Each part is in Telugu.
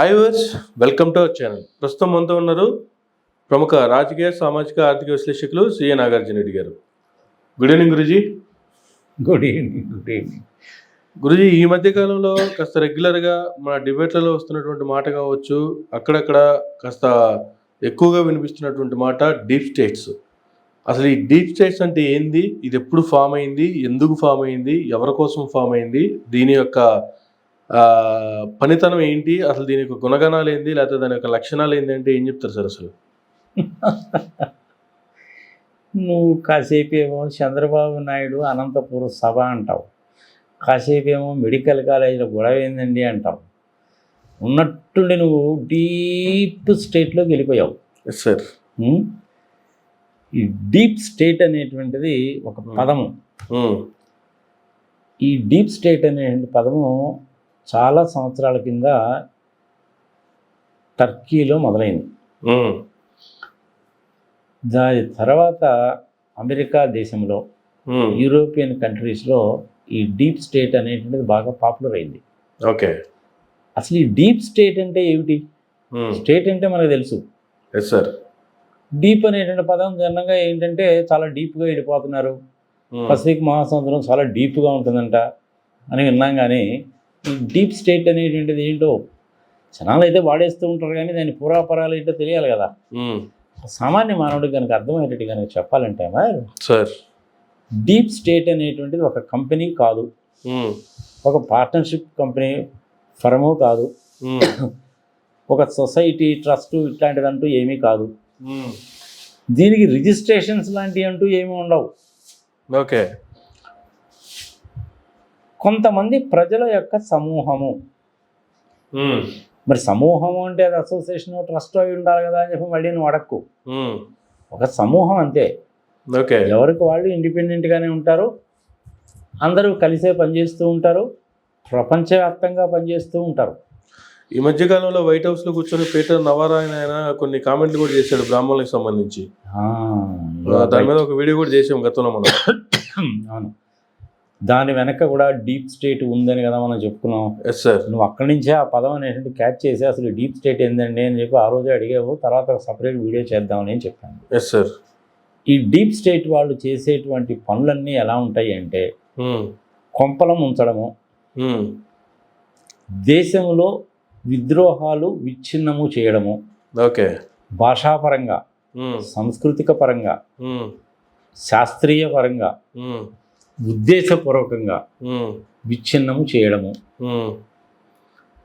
Hi viewers welcome to our channel ప్రస్తుతం మనతో ఉన్నారు ప్రముఖ రాజకీయ సామాజిక ఆర్థిక విశ్లేషకులు CA Nagarjuna Reddy garu. Good evening Guruji. Good evening good evening Guruji ఈ మధ్య కాలంలో కాస్త రెగ్యులర్గా మన డిబేట్లలో వస్తున్నటువంటి మాట కావచ్చు అక్కడక్కడ కాస్త ఎక్కువగా వినిపిస్తున్నటువంటి మాట డీప్ స్టేట్స్ అసలు ఈ డీప్ స్టేట్స్ అంటే ఏంది? ఇది ఎప్పుడు ఫామ్ అయింది? ఎందుకు ఫామ్ అయింది? ఎవరి కోసం ఫామ్ అయింది? దీని యొక్క పనితనం ఏంటి? అసలు దీని యొక్క గుణగణాలు ఏంది? లేకపోతే దాని యొక్క లక్షణాలు ఏంటి అంటే ఏం చెప్తారు సార్ అసలు? నువ్వు కాసేపు ఏమో చంద్రబాబు నాయుడు అనంతపురం సభ అంటావు. కాసేపు ఏమో మెడికల్ కాలేజీలో గొడవ ఏందండి అంటావు. ఉన్నట్టుండి నువ్వు డీప్ స్టేట్లోకి వెళ్ళిపోయావు. Yes sir? ఈ డీప్ స్టేట్ అనేటువంటిది ఒక పదము. ఈ డీప్ స్టేట్ అనేటువంటి పదము చాలా సంవత్సరాల కింద టర్కీలో మొదలైంది. దాని తర్వాత అమెరికా దేశంలో యూరోపియన్ కంట్రీస్లో ఈ డీప్ స్టేట్ అనేటువంటిది బాగా పాపులర్ అయింది. ఓకే. అసలు ఈ డీప్ స్టేట్ అంటే ఏమిటి? స్టేట్ అంటే మనకు తెలుసు. సార్. డీప్ అనేటువంటి పదం జనంగా ఏంటంటే చాలా డీప్గా వెళ్ళిపోతున్నారు. పసిఫిక్ మహాసముద్రం చాలా డీప్గా ఉంటుందంట అని విన్నాం కానీ ఈ డీప్ స్టేట్ అనేటువంటిది ఏంటో జనాలు అయితే వాడేస్తూ ఉంటారు కానీ దాని పురాపరాలు ఏంటో తెలియాలి కదా. సామాన్య మానవుడికి కనుక అర్థమయ్యేటట్టు కనుక చెప్పాలంటే మరి సార్. డీప్ స్టేట్ అనేటువంటిది ఒక కంపెనీ కాదు. ఒక పార్ట్నర్షిప్ కంపెనీ ఫర్ము కాదు. ఒక సొసైటీ ట్రస్ట్ ఇట్లాంటిదంటూ ఏమీ కాదు. దీనికి రిజిస్ట్రేషన్స్ లాంటివి అంటూ ఏమీ ఉండవు. ఓకే. కొంతమంది ప్రజల యొక్క సమూహము. మరి సమూహము అంటే అది అసోసియేషన్ ట్రస్ట్ అయి ఉండాలి కదా అని చెప్పి మళ్ళీ నువ్వు అడక్కు. ఒక సమూహం అంతే. ఓకే. ఎవరికి వాళ్ళు ఇండిపెండెంట్గానే ఉంటారు. అందరూ కలిసే పనిచేస్తూ ఉంటారు. ప్రపంచవ్యాప్తంగా పనిచేస్తూ ఉంటారు. ఈ మధ్య కాలంలో వైట్ హౌస్లో కూర్చొని పీటర్ నవరాయణ ఆయన కొన్ని కామెంట్లు కూడా చేశాడు బ్రాహ్మణులకు సంబంధించి. దాని మీద ఒక వీడియో కూడా చేసాం గతంలో మనం. అవును. దాని వెనక కూడా డీప్ స్టేట్ ఉందని కదా మనం చెప్పుకున్నాం. ఎస్ సార్ నువ్వు అక్కడి నుంచే ఆ పదం అనేటువంటి క్యాచ్ చేసి అసలు డీప్ స్టేట్ ఏందండి అని చెప్పి ఆ రోజే అడిగావు. తర్వాత ఒక సపరేట్ వీడియో చేద్దామని అని చెప్పాను. ఎస్ సార్ ఈ డీప్ స్టేట్ వాళ్ళు చేసేటువంటి పనులన్నీ ఎలా ఉంటాయి అంటే కొంపలం ఉంచడము దేశంలో విద్రోహాలు విచ్ఛిన్నము చేయడము ఓకే భాషాపరంగా సాంస్కృతిక పరంగా శాస్త్రీయ పరంగా ఉద్దేశపూర్వకంగా విచ్ఛిన్నము చేయడము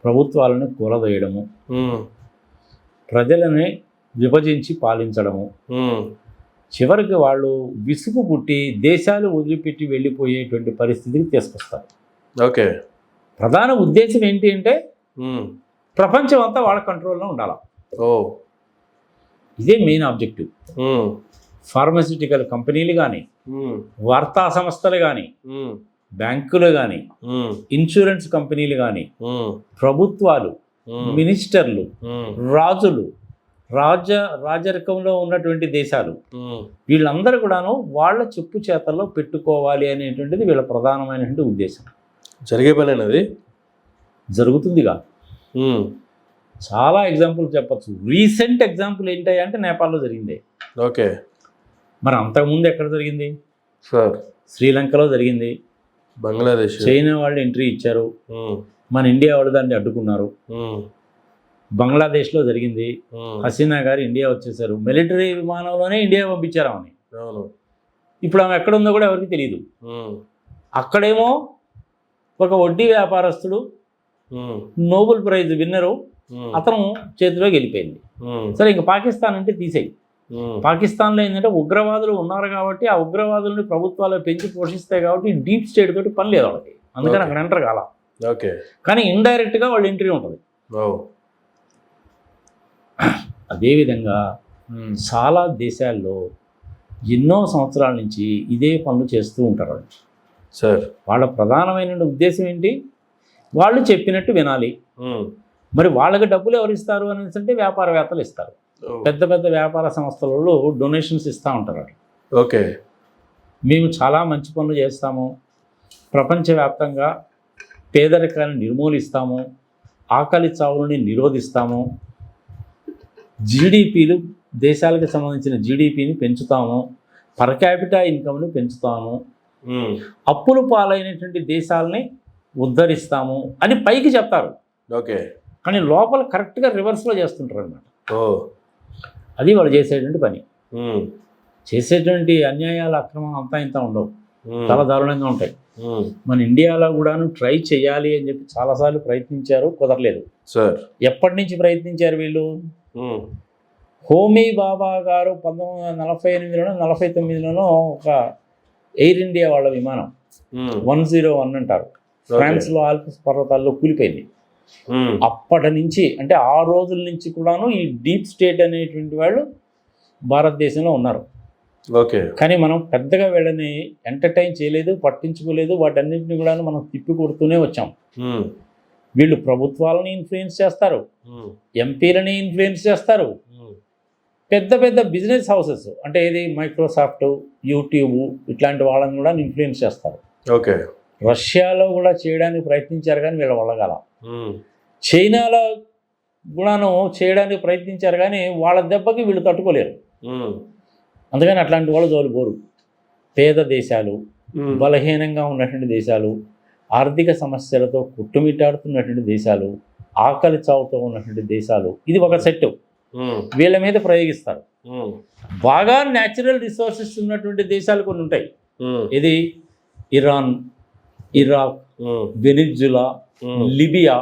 ప్రభుత్వాలను కూలదోయడము ప్రజలని విభజించి పాలించడము. చివరికి వాళ్ళు విసుగు పుట్టి దేశాలు వదిలిపెట్టి వెళ్ళిపోయేటువంటి పరిస్థితికి తీసుకొస్తారు. ఓకే. ప్రధాన ఉద్దేశం ఏంటి అంటే ప్రపంచం అంతా వాళ్ళ కంట్రోల్లో ఉండాలి? ఓ. ఇదే మెయిన్ ఆబ్జెక్టివ్. ఫార్మస్యూటికల్ కంపెనీలు కానీ వార్తా సంస్థలు కానీ బ్యాంకులు కానీ ఇన్సూరెన్స్ కంపెనీలు కానీ ప్రభుత్వాలు మినిస్టర్లు రాజులు రాజ రాజరికంలో ఉన్నటువంటి దేశాలు వీళ్ళందరూ కూడాను వాళ్ళ చెప్పు చేతల్లో పెట్టుకోవాలి అనేటువంటిది వీళ్ళ ప్రధానమైనటువంటి ఉద్దేశం. జరిగే పని అది? జరుగుతుందిగా చాలా ఎగ్జాంపుల్ చెప్పచ్చు. రీసెంట్ ఎగ్జాంపుల్ ఏంటి అంటే నేపాల్లో జరిగింది. ఓకే. మరి అంతకుముందు ఎక్కడ జరిగింది? సార్. శ్రీలంకలో జరిగింది. బంగ్లాదేశ్. చైనా వాళ్ళు ఎంట్రీ ఇచ్చారు. మన ఇండియా వాళ్ళు దాన్ని అడ్డుకున్నారు. బంగ్లాదేశ్లో జరిగింది. హసీనా గారు ఇండియా వచ్చేసారు. మిలిటరీ విమానంలోనే ఇండియా పంపించారు ఆమెని. అవును. ఇప్పుడు ఆమె ఎక్కడ ఉందో కూడా ఎవరికి తెలియదు అక్కడేమో ఒక వడ్డీ వ్యాపారస్తుడు నోబెల్ ప్రైజ్ విన్నరు. అతను చేతిలోకి వెళ్ళిపోయింది. సరే ఇంకా పాకిస్తాన్ అంటే తీసేయి. పాకిస్తాన్లో ఏంటంటే ఉగ్రవాదులు ఉన్నారు కాబట్టి ఆ ఉగ్రవాదుల్ని ప్రభుత్వాలు పెంచి పోషిస్తాయి కాబట్టి డీప్ స్టేట్ తోటి పని లేదు వాళ్ళకి. అందుకని. అక్కడ ఎంటర్ కాల. ఓకే కానీ ఇండైరెక్ట్గా వాళ్ళ ఎంట్రీ ఉంటుంది. ఓ అదేవిధంగా చాలా దేశాల్లో ఎన్నో సంవత్సరాల నుంచి ఇదే పనులు చేస్తూ ఉంటారు వాళ్ళు. సార్ వాళ్ళ ప్రధానమైన ఉద్దేశం ఏంటి? వాళ్ళు చెప్పినట్టు వినాలి. మరి వాళ్ళకి డబ్బులు ఎవరు ఇస్తారు అనేసి అంటే వ్యాపారవేత్తలు ఇస్తారు. పెద్ద పెద్ద వ్యాపార సంస్థలలో డొనేషన్స్ ఇస్తూ ఉంటారు. ఓకే. మేము చాలా మంచి పనులు చేస్తాము. ప్రపంచవ్యాప్తంగా పేదరికాన్ని నిర్మూలిస్తాము. ఆకలి చావులని నిరోధిస్తాము. జీడిపిలు దేశాలకు సంబంధించిన జీడిపిని పెంచుతాము. పర్ క్యాపిటా ఇన్కమ్ని పెంచుతాము. అప్పులు పాలైనటువంటి దేశాలని ఉద్ధరిస్తాము అని పైకి చెప్తారు. ఓకే. కానీ లోపల కరెక్ట్గా రివర్స్లో చేస్తుంటారు అన్నమాట ఓ. అది వాళ్ళు చేసేటువంటి పని. చేసేటువంటి అన్యాయాల అక్రమం అంతా ఇంత ఉండవు. చాలా దారుణంగా ఉంటాయి. మన ఇండియాలో కూడాను ట్రై చేయాలి అని చెప్పి చాలాసార్లు ప్రయత్నించారు కుదరలేదు సార్ ఎప్పటి నుంచి ప్రయత్నించారు వీళ్ళు. హోమీ బాబా గారు పంతొమ్మిది వందల నలభై ఎనిమిదిలోనో నలభై తొమ్మిదిలోనో ఒక ఎయిర్ ఇండియా వాళ్ళ విమానం. వన్ జీరో వన్ అంటారు ఫ్రాన్స్లో ఆల్ప్స్ పర్వతాల్లో కూలిపోయింది. అప్పటి నుంచి అంటే ఆ రోజుల నుంచి కూడాను ఈ డీప్ స్టేట్ అనేటువంటి వాళ్ళు భారతదేశంలో ఉన్నారు ఓకే కానీ మనం పెద్దగా వీళ్ళని ఎంటర్టైన్ చేయలేదు పట్టించుకోలేదు వాటన్నింటిని కూడా మనం తిప్పి కొడుతూనే వచ్చాం ఉమ్. వీళ్ళు ప్రభుత్వాలని ఇన్ఫ్లుయెన్స్ చేస్తారు. ఎంపీలని ఇన్ఫ్లుయెన్స్ చేస్తారు. పెద్ద పెద్ద బిజినెస్ హౌసెస్ అంటే ఇది మైక్రోసాఫ్ట్ యూట్యూబ్ ఇట్లాంటి వాళ్ళని కూడా ఇన్ఫ్లుయెన్స్ చేస్తారు ఓకే రష్యాలో కూడా చేయడానికి ప్రయత్నించారు కానీ వీళ్ళ వల్లగాల. చైనాలో కూడాను చేయడానికి ప్రయత్నించారు కానీ వాళ్ళ దెబ్బకి వీళ్ళు తట్టుకోలేరు. అందుకని అట్లాంటి వాళ్ళు జోలు పోరు పేద దేశాలు. బలహీనంగా ఉన్నటువంటి దేశాలు ఆర్థిక సమస్యలతో కుట్టుమిట్టాడుతున్నటువంటి దేశాలు ఆకలి చావుతో ఉన్నటువంటి దేశాలు ఇది ఒక సెట్. వీళ్ళ మీద ప్రయోగిస్తారు. బాగా న్యాచురల్ రిసోర్సెస్ ఉన్నటువంటి దేశాలు కొన్ని ఉంటాయి. ఇది ఇరాన్ ఇరాక్. వెనిజులా. లిబియా.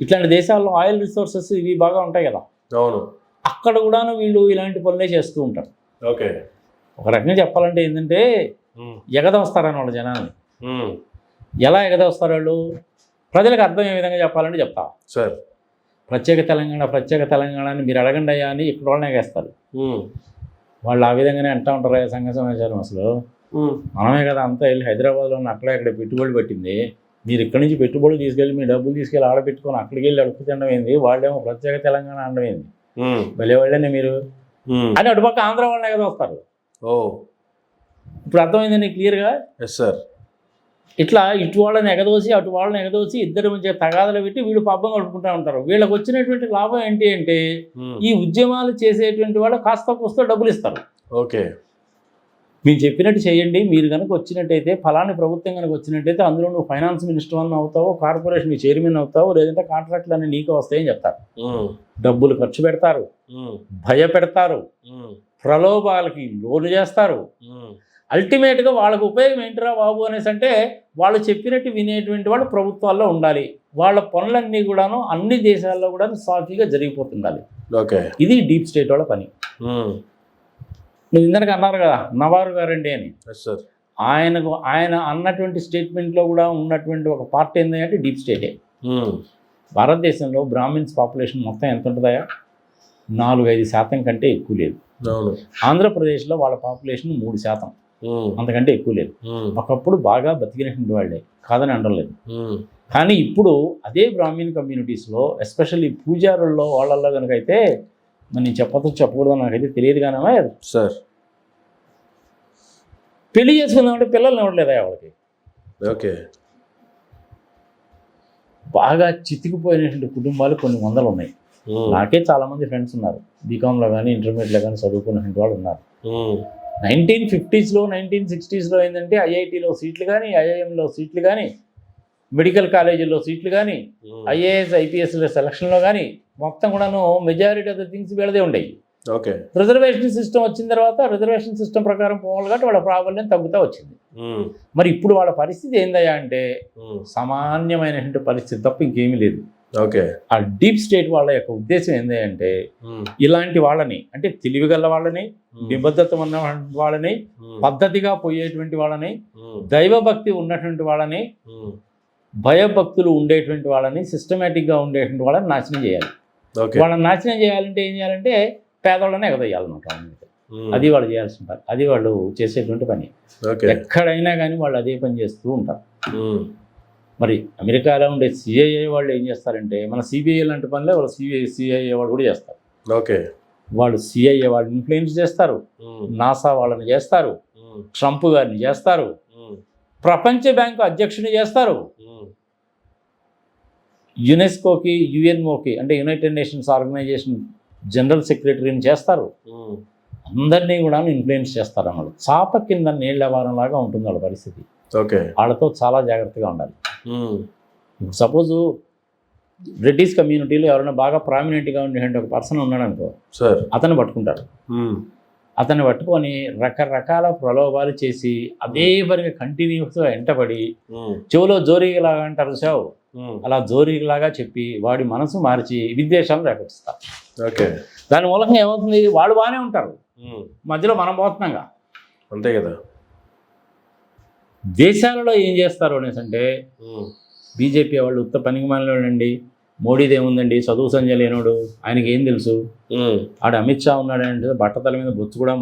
ఇట్లాంటి దేశాల్లో ఆయిల్ రిసోర్సెస్ ఇవి బాగా ఉంటాయి కదా అవును అక్కడ కూడాను వీళ్ళు ఇలాంటి పనులే చేస్తూ ఉంటారు ఓకే ఒక రకంగా చెప్పాలంటే ఏంటంటే. ఎగదవస్తారని వాళ్ళ జనాన్ని. ఎలా ఎగదవస్తారు వాళ్ళు ప్రజలకు అర్థం ఏ విధంగా చెప్పాలంటే చెప్తా సార్ ప్రత్యేక తెలంగాణ ప్రత్యేక తెలంగాణ అని మీరు అడగండి అయ్యా అని ఇక్కడ వాళ్ళనే వేస్తారు. వాళ్ళు ఆ విధంగానే అంటూ ఉంటారు "ఏ సంఘ సమాచారం అసలు. మనమే కదా అంతా వెళ్ళి హైదరాబాద్లో ఉన్న అక్కడ ఇక్కడ పెట్టుబడి పెట్టింది. మీరు ఇక్కడి నుంచి పెట్టుబడి తీసుకెళ్ళి మీ డబ్బులు తీసుకెళ్ళి ఆడ పెట్టుకొని అక్కడికి వెళ్ళి అడుపు తినడం ఏంది? వాళ్ళేమో ప్రత్యేక తెలంగాణ అనడం ఏంది? ఉమ్. భలే వాళ్ళనే మీరు. అని అటుపక్క ఆంధ్ర వాళ్ళనే కదా వస్తారు. ఓ. ఇప్పుడు అర్థమైంది నీకు క్లియర్గా? ఎస్ సార్ ఇట్లా ఇటు వాళ్ళని ఎగదోసి అటు వాళ్ళని ఎగదోసి ఇద్దరి మధ్య తగాదలు పెట్టి వీళ్ళు పబ్బం కలుపుకుంటూ ఉంటారు. వీళ్ళకి వచ్చినటువంటి లాభం ఏంటి అంటే. ఈ ఉద్యమాలు చేసేటువంటి వాళ్ళు కాస్త కూస్తో డబ్బులు ఇస్తారు. ఓకే. మీరు చెప్పినట్టు చేయండి మీరు కనుక వచ్చినట్టయితే ఫలాని ప్రభుత్వం కనుక వచ్చినట్టయితే అందులో నువ్వు ఫైనాన్స్ మినిస్టర్ అని అవుతావు కార్పొరేషన్ చైర్మన్ అవుతావు లేదంటే కాంట్రాక్ట్లు అన్ని నీకు వస్తాయని చెప్తారు. డబ్బులు ఖర్చు పెడతారు. భయపెడతారు. ప్రలోభాలకి లోను చేస్తారు. అల్టిమేట్గా వాళ్ళకు ఉపయోగం ఏంటిరా బాబు అనేసి అంటే వాళ్ళు చెప్పినట్టు వినేటువంటి వాళ్ళు ప్రభుత్వాల్లో ఉండాలి వాళ్ళ పనులన్నీ కూడాను అన్ని దేశాల్లో కూడా సాఫీగా జరిగిపోతుండాలి ఓకే ఇది డీప్ స్టేట్ వాళ్ళ పని. నువ్వు ఇందరికి అన్నారు కదా నవారు గారండి అని. సార్ ఆయనకు ఆయన అన్నటువంటి స్టేట్మెంట్లో కూడా ఉన్నటువంటి ఒక పార్ట్ ఏంటంటే డీప్ స్టేటే. ఉమ్. భారతదేశంలో బ్రాహ్మిన్స్ పాపులేషన్ మొత్తం ఎంత ఉంటుందా నాలుగు ఐదు శాతం కంటే ఎక్కువ లేదు. ఆంధ్రప్రదేశ్లో వాళ్ళ పాపులేషన్ మూడు శాతం. ఉమ్. అంతకంటే ఎక్కువ లేదు. ఉమ్. ఒకప్పుడు బాగా బతికినటువంటి వాళ్ళే. కాదని అనలేదు. కానీ ఇప్పుడు అదే బ్రాహ్మణ్ కమ్యూనిటీస్లో ఎస్పెషల్లీ పూజారుల్లో వాళ్ళల్లో కనుక అయితే నేను చెప్పదు చెప్పకూడదు నాకైతే తెలియదు కానీ సార్ పెళ్ళి చేసుకుందామంటే పిల్లల్ని ఇవ్వట్లేదా వాళ్ళకి ఓకే బాగా చితికిపోయినటువంటి కుటుంబాలు కొన్ని వందలు ఉన్నాయి. నాకే చాలామంది ఫ్రెండ్స్ ఉన్నారు బీకామ్లో కానీ ఇంటర్మీడియట్లో కానీ చదువుకున్నటువంటి వాళ్ళు ఉన్నారు. నైన్టీన్ ఫిఫ్టీస్లో నైన్టీన్ సిక్స్టీస్లో ఏంటంటే ఐఐటీలో సీట్లు కానీ ఐఐఎంలో సీట్లు కానీ మెడికల్ కాలేజీల్లో సీట్లు కానీ. ఐఏఎస్ ఐపీఎస్ల సెలక్షన్లో కానీ మొత్తం కూడాను మెజారిటీ ఆఫ్ ద థింగ్స్ వీళ్ళదే ఉండేవి ఓకే రిజర్వేషన్ సిస్టమ్ వచ్చిన తర్వాత రిజర్వేషన్ సిస్టమ్ ప్రకారం పోవాలి కాబట్టి వాళ్ళ ప్రాబల్యం తగ్గుతూ వచ్చింది. మరి ఇప్పుడు వాళ్ళ పరిస్థితి ఏందయ్యా అంటే. సామాన్యమైనటువంటి పరిస్థితి తప్ప ఇంకేమీ లేదు ఓకే ఆ డీప్ స్టేట్ వాళ్ళ యొక్క ఉద్దేశం ఏంది అంటే ఉమ్. ఇలాంటి వాళ్ళని అంటే తెలివిగల వాళ్ళని. నిబద్ధత ఉన్న వాళ్ళని. పద్ధతిగా పోయేటువంటి వాళ్ళని. దైవభక్తి ఉన్నటువంటి వాళ్ళని. భయభక్తులు ఉండేటువంటి వాళ్ళని సిస్టమేటిక్గా ఉండేటువంటి వాళ్ళని నాశనం చేయాలి ఓకే వాళ్ళని నాశనం చేయాలంటే ఏం చేయాలంటే పేదవాళ్ళని ఎగదయ్యాలన్నమాట. అది వాళ్ళు చేయాల్సిన పని అది వాళ్ళు చేసేటువంటి పని ఎక్కడైనా కానీ వాళ్ళు అదే పని చేస్తూ ఉంటారు. మరి అమెరికాలో ఉండే సిఐఏ వాళ్ళు ఏం చేస్తారంటే మన సిబిఐ లాంటి పనులే వాళ్ళు సిఐ సిఐఏ వాళ్ళు కూడా చేస్తారు ఓకే వాళ్ళు సిఐఏ వాళ్ళు ఇన్ఫ్లుయెన్స్ చేస్తారు. నాసా వాళ్ళని చేస్తారు. ట్రంప్ గారిని చేస్తారు. ప్రపంచ బ్యాంకు అధ్యక్షుని చేస్తారు. యునెస్కోకి యుఎన్ఓకి అంటే యునైటెడ్ నేషన్స్ ఆర్గనైజేషన్ జనరల్ సెక్రటరీని చేస్తారు. అందరినీ కూడా ఇన్ఫ్లుయెన్స్ చేస్తారు అన్నమాట. చాప కింద నీళ్ళ వారంలాగా ఉంటుంది వాళ్ళ పరిస్థితి. ఓకే. వాళ్ళతో చాలా జాగ్రత్తగా ఉండాలి. సపోజు రెడ్డిస్ కమ్యూనిటీలో ఎవరైనా బాగా ప్రామినెంట్గా ఉండేటువంటి ఒక పర్సన్ ఉన్నాడు అనుకో సార్. అతన్ని పట్టుకుంటారు అతన్ని పట్టుకొని రకరకాల ప్రలోభాలు చేసి అదే పనిగా కంటిన్యూస్గా ఉమ్, చెవులో జోరీలాగా అంటారు సావు. అలా జోరీలాగా చెప్పి వాడి మనసు మార్చి విద్వేషాలు రేకెత్తిస్తారు ఓకే. దాని మూలంగా ఏమవుతుంది? వాళ్ళు బాగానే ఉంటారు. మధ్యలో మనం పోతున్నాగా అంతే కదా. దేశాలలో ఏం చేస్తారు అనేసి అంటే బీజేపీ వాళ్ళు ఉత్త పనికి మాలినోడండి మోడీది ఏముందండి చదువు సంజయ్ లేనోడు. ఆయనకి ఏం తెలుసు? ఆడు అమిత్ షా ఉన్నాడంటే బట్టతల మీద బొచ్చు కూడా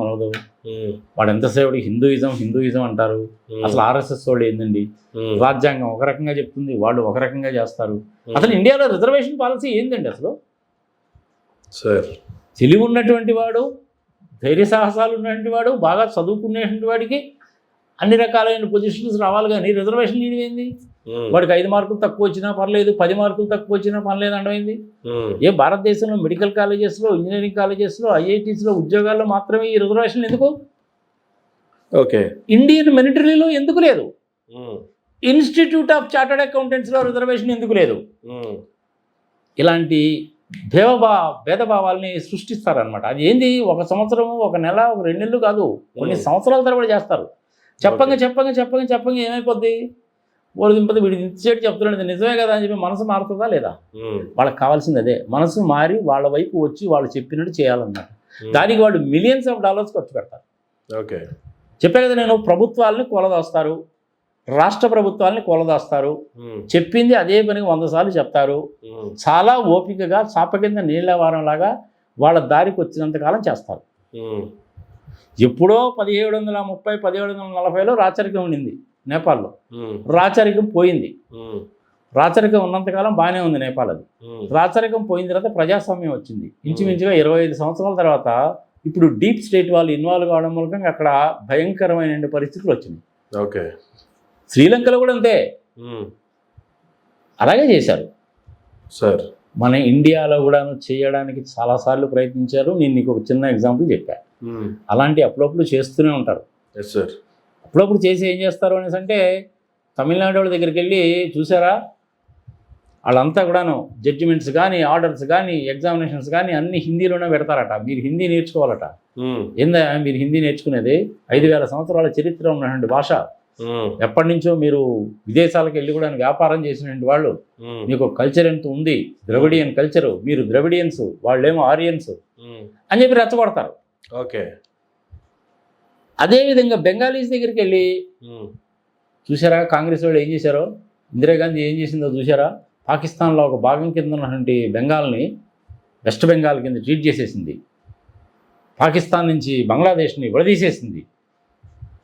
ఉమ్, వాడు ఎంతసేపటికి హిందూయిజం హిందూయిజం అంటారు. అసలు ఆర్ఎస్ఎస్ వాళ్ళు ఏందండి? రాజ్యాంగం ఒక రకంగా చెప్తుంది వాళ్ళు ఒక రకంగా చేస్తారు. అసలు ఇండియాలో రిజర్వేషన్ పాలసీ ఏందండి అసలు? సార్. తెలివి ఉన్నటువంటి వాడు ధైర్య సాహసాలు ఉన్నటువంటి వాడు బాగా చదువుకునేటువంటి వాడికి అన్ని రకాలైన పొజిషన్స్ రావాలి కానీ రిజర్వేషన్ ఏంది వాడికి ఐదు మార్కులు తక్కువ వచ్చినా పర్లేదు పది మార్కులు తక్కువ వచ్చినా పర్లేదు అంటమైంది ఉమ్, ఏ భారతదేశంలో మెడికల్ కాలేజెస్లో ఇంజనీరింగ్ కాలేజెస్లో ఐఐటీస్లో ఉద్యోగాల్లో మాత్రమే ఈ రిజర్వేషన్ ఎందుకు? ఓకే. ఇండియన్ మిలిటరీలో ఎందుకు లేదు? ఇన్స్టిట్యూట్ ఆఫ్ చార్టర్డ్ అకౌంటెంట్స్లో రిజర్వేషన్ ఎందుకు లేదు? ఇలాంటి భేదభా భేదభావాల్ని సృష్టిస్తారనమాట అది ఏంది? ఒక సంవత్సరం ఒక నెల ఒక రెండు నెలలు కాదు. కొన్ని. సంవత్సరాల తరబడి చేస్తారు. చెప్పంగా చెప్పంగా చెప్పంగా చెప్పంగా ఏమైపోద్ది? ఓడి దింపది వీడి ఇచ్చేటి చెప్తున్నాడు ఇది నిజమే కదా అని చెప్పి మనసు మారుతుందా లేదా? వాళ్ళకి కావాల్సింది అదే. మనసు మారి వాళ్ళ వైపు వచ్చి వాళ్ళు చెప్పినట్టు చేయాలన్నమాట. దానికి వాళ్ళు మిలియన్స్ ఆఫ్ డాలర్స్ ఖర్చు పెడతారు. ఓకే. చెప్పే కదా నేను ప్రభుత్వాలని కూలదోస్తారు రాష్ట్ర ప్రభుత్వాలని కూలదోస్తారు చెప్పింది అదే పనికి వంద సార్లు చెప్తారు. చాలా ఓపికగా చాప కింద నీళ్ళ వారంలాగా వాళ్ళ దారికి వచ్చినంతకాలం చేస్తారు. ఎప్పుడో పదిహేడు వందల ముప్పై పదిహేడు వందల నలభైలో రాచరికం ఉండింది. నేపాల్లో. రాచరికం పోయింది. రాచరికం ఉన్నంతకాలం బాగానే ఉంది నేపాల్ అది. రాచరికం పోయిన తర్వాత ప్రజాస్వామ్యం వచ్చింది. ఇంచుమించుగా ఇరవై ఐదు సంవత్సరాల తర్వాత ఇప్పుడు డీప్ స్టేట్ వాళ్ళు ఇన్వాల్వ్ కావడం మూలంగా అక్కడ భయంకరమైన పరిస్థితులు వచ్చినాయి. ఓకే. శ్రీలంకలో కూడా అంతే. అలాగే చేశారు. సార్. మన ఇండియాలో కూడా చేయడానికి చాలాసార్లు ప్రయత్నించారు. నేను నీకు ఒక చిన్న ఎగ్జాంపుల్ చెప్పాను అలాంటి అప్పుడప్పుడు చేస్తూనే ఉంటారు. Yes sir. అప్పుడప్పుడు చేసి ఏం చేస్తారు అనేసి అంటే తమిళనాడు వాళ్ళ దగ్గరికి వెళ్ళి చూసారా? వాళ్ళంతా కూడాను జడ్జిమెంట్స్ కానీ ఆర్డర్స్ కానీ ఎగ్జామినేషన్స్ కానీ అన్ని హిందీలోనే పెడతారట. మీరు హిందీ నేర్చుకోవాలట. ఏందా మీరు హిందీ నేర్చుకునేది? ఐదు వేల సంవత్సరాల చరిత్ర ఉన్నటువంటి భాష. ఎప్పటి నుంచో మీరు విదేశాలకు వెళ్ళి కూడా వ్యాపారం చేసినటువంటి వాళ్ళు. మీకు కల్చర్ ఎంత ఉంది? ద్రవిడియన్ కల్చరు మీరు ద్రవిడియన్స్ వాళ్ళేమో ఆరియన్స్ అని చెప్పి రెచ్చగొడతారు. ఓకే. అదేవిధంగా బెంగాలీస్ దగ్గరికి వెళ్ళి చూసారా కాంగ్రెస్ వాళ్ళు ఏం చేశారో? ఇందిరాగాంధీ ఏం చేసిందో చూసారా పాకిస్తాన్లో ఒక భాగం కింద ఉన్నటువంటి బెంగాల్ని వెస్ట్ బెంగాల్ కింద ట్రీట్ చేసేసింది. పాకిస్తాన్ నుంచి బంగ్లాదేశ్ని విడదీసేసింది.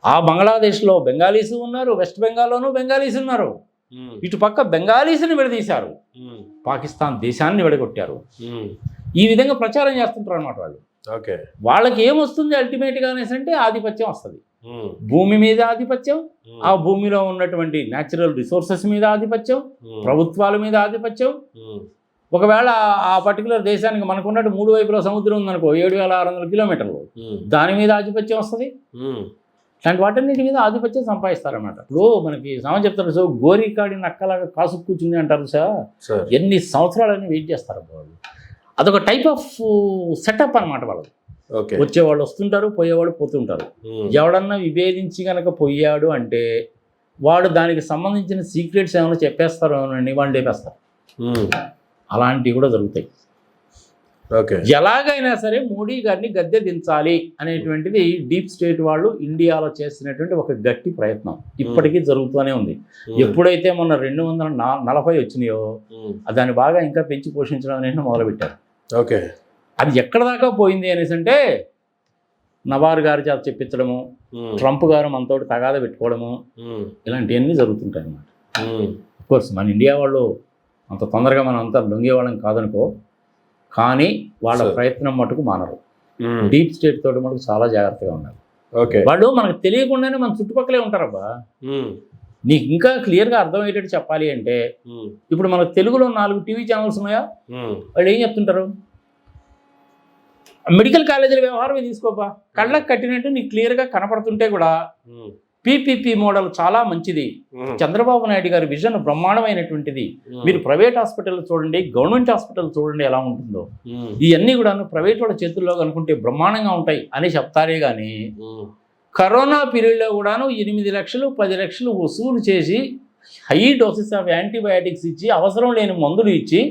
ఆ బంగ్లాదేశ్లో బెంగాలీస్ ఉన్నారు వెస్ట్ బెంగాల్లోనూ బెంగాలీస్ ఉన్నారు. ఇటు పక్క బెంగాలీస్ని విడదీశారు. పాకిస్తాన్ దేశాన్ని విడగొట్టారు. ఈ విధంగా ప్రచారం చేస్తుంటారు అనమాట వాళ్ళు. ఓకే. వాళ్ళకి ఏమొస్తుంది అల్టిమేట్గా అనేసి అంటే ఆధిపత్యం వస్తుంది. భూమి మీద ఆధిపత్యం ఆ భూమిలో ఉన్నటువంటి న్యాచురల్ రిసోర్సెస్ మీద ఆధిపత్యం ప్రభుత్వాల మీద ఆధిపత్యం. ఒకవేళ ఆ పర్టికులర్ దేశానికి మనకున్నట్టు మూడు వైపుల సముద్రం ఉందనుకో ఏడు వేల ఆరు వందల కిలోమీటర్లు. దాని మీద ఆధిపత్యం వస్తుంది. ఇట్లాంటి వాటన్నిటి మీద ఆధిపత్యం సంపాదిస్తారన్నమాట. ఇప్పుడు మనకి సామ చెప్తారు సో గోరికాడి నక్కలాగా కాసు కూర్చుంది అంటారు సార్. ఎన్ని సంవత్సరాలని వెయిట్ చేస్తారు వాళ్ళు. అదొక టైప్ ఆఫ్ సెటప్ అన్నమాట వాళ్ళది. ఓకే. వచ్చేవాళ్ళు వస్తుంటారు పోయేవాళ్ళు పోతుంటారు. ఎవడన్నా విభేదించి కనుక పోయాడు అంటే వాడు దానికి సంబంధించిన సీక్రెట్స్ ఏమైనా చెప్పేస్తారో అని వాళ్ళు లేపేస్తారు. ఉమ్, అలాంటివి కూడా జరుగుతాయి. ఓకే. ఎలాగైనా సరే మోడీ గారిని గద్దె దించాలి అనేటువంటిది డీప్ స్టేట్ వాళ్ళు ఇండియాలో చేస్తున్నటువంటి ఒక గట్టి ప్రయత్నం ఇప్పటికీ జరుగుతూనే ఉంది. ఎప్పుడైతే మొన్న రెండు వందల నలభై వచ్చినాయో దాన్ని బాగా ఇంకా పెంచి పోషించడం అనేది మొదలుపెట్టారు. ఓకే. అది ఎక్కడ దాకా పోయింది అనేసి అంటే నవార్ గారి చేత చెప్పించడము ట్రంప్ గారు మనతోటి తగాద పెట్టుకోవడము ఇలాంటివన్నీ జరుగుతుంటాయి అన్నమాట. కోర్స్ మన ఇండియా వాళ్ళు అంత తొందరగా మనం అంతా లొంగేవాళ్ళం కాదనుకో కానీ వాళ్ళ. ప్రయత్నం మటుకు మానరు. డీప్ స్టేట్ తోటి మటుకు చాలా జాగ్రత్తగా ఉండాలి. ఓకే. వాళ్ళు మనకు తెలియకుండానే మన చుట్టుపక్కలే ఉంటారబ్బా. నీకు ఇంకా క్లియర్గా అర్థమయ్యేటట్టు చెప్పాలి అంటే ఇప్పుడు మన తెలుగులో నాలుగు టీవీ ఛానల్స్ ఉన్నాయా? వాళ్ళు ఏం చెప్తుంటారు? మెడికల్ కాలేజీల వ్యవహారం తీసుకోపా. కళ్ళకు కట్టినట్టు నీకు క్లియర్గా కనపడుతుంటే కూడా పీపీపీ మోడల్ చాలా మంచిది. చంద్రబాబు నాయుడు గారి విజన్ బ్రహ్మాండమైనటువంటిది. మీరు ప్రైవేట్ హాస్పిటల్ చూడండి గవర్నమెంట్ హాస్పిటల్ చూడండి ఎలా ఉంటుందో. ఇవన్నీ కూడా ప్రైవేట్ వాళ్ళ చేతుల్లో కనుకుంటే బ్రహ్మాండంగా ఉంటాయి అని చెప్తారే కానీ కరోనా పీరియడ్లో కూడాను ఎనిమిది లక్షలు పది లక్షలు వసూలు చేసి హై డోసెస్ ఆఫ్ యాంటీబయాటిక్స్ ఇచ్చి అవసరం లేని మందులు ఇచ్చి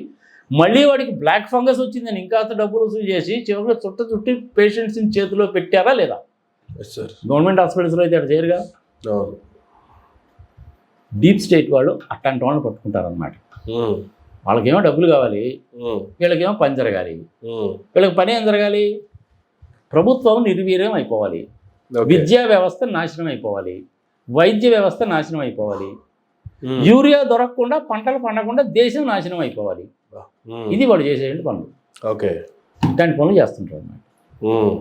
మళ్ళీ వాడికి బ్లాక్ ఫంగస్ వచ్చిందని ఇంకా డబ్బులు వసూలు చేసి చివరిలో చుట్ట చుట్టి పేషెంట్స్ని చేతిలో పెట్టారా లేదా? గవర్నమెంట్ హాస్పిటల్స్లో అయితే అక్కడ చేయరుగా? డీప్ స్టేట్ వాళ్ళు అట్లాంటి వాళ్ళని పట్టుకుంటారనమాట వాళ్ళకేమో డబ్బులు కావాలి వీళ్ళకేమో పని జరగాలి. వీళ్ళకి పని ఏం జరగాలి? ప్రభుత్వం నిర్వీర్యం అయిపోవాలి. విద్యా వ్యవస్థ నాశనం అయిపోవాలి వైద్య వ్యవస్థ నాశనం అయిపోవాలి ఉమ్, యూరియా దొరకకుండా పంటలు పండకుండా దేశం నాశనం అయిపోవాలి ఉమ్, ఇది వాడు చేసే పనులు. ఓకే ఇట్లాంటి పనులు చేస్తుంటారు అన్నమాట. ఉమ్,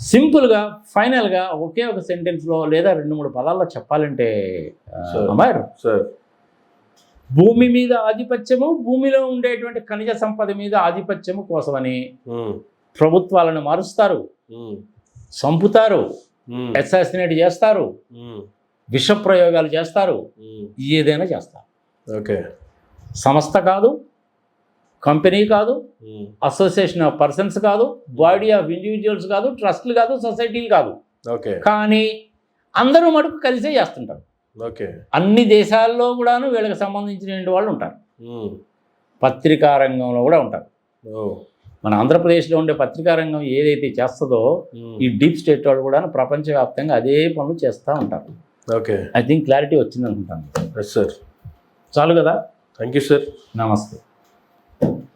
సింపుల్గా ఫైనల్గా ఒకే ఒక సెంటెన్స్లో లేదా రెండు మూడు పదాల్లో చెప్పాలంటే. అమర్ భూమి మీద ఆధిపత్యము భూమిలో ఉండేటువంటి ఖనిజ సంపద మీద ఆధిపత్యము కోసమని ప్రభుత్వాలను మారుస్తారు. చంపుతారు. అసాసినేట్ చేస్తారు. విష ప్రయోగాలు చేస్తారు. ఏదైనా చేస్తారు. ఓకే. సంస్థ కాదు కంపెనీ కాదు అసోసియేషన్ ఆఫ్ పర్సన్స్ కాదు బాడీ ఆఫ్ ఇండివిజువల్స్ కాదు ట్రస్ట్లు కాదు సొసైటీలు కాదు. ఓకే. కానీ అందరూ మటుకు కలిసే చేస్తుంటారు. ఓకే. అన్ని దేశాల్లో కూడాను వీళ్ళకి సంబంధించిన వాళ్ళు ఉంటారు. పత్రికా రంగంలో కూడా ఉంటారు. మన ఆంధ్రప్రదేశ్లో ఉండే పత్రికా రంగం ఏదైతే చేస్తుందో ఈ డీప్ స్టేట్ వాళ్ళు కూడా ప్రపంచవ్యాప్తంగా అదే పనులు చేస్తూ ఉంటారు. ఓకే. ఐ థింక్ క్లారిటీ వచ్చింది అనుకుంటాను. ఎస్ సార్ చాలు కదా? థ్యాంక్ యూ సార్ నమస్తే.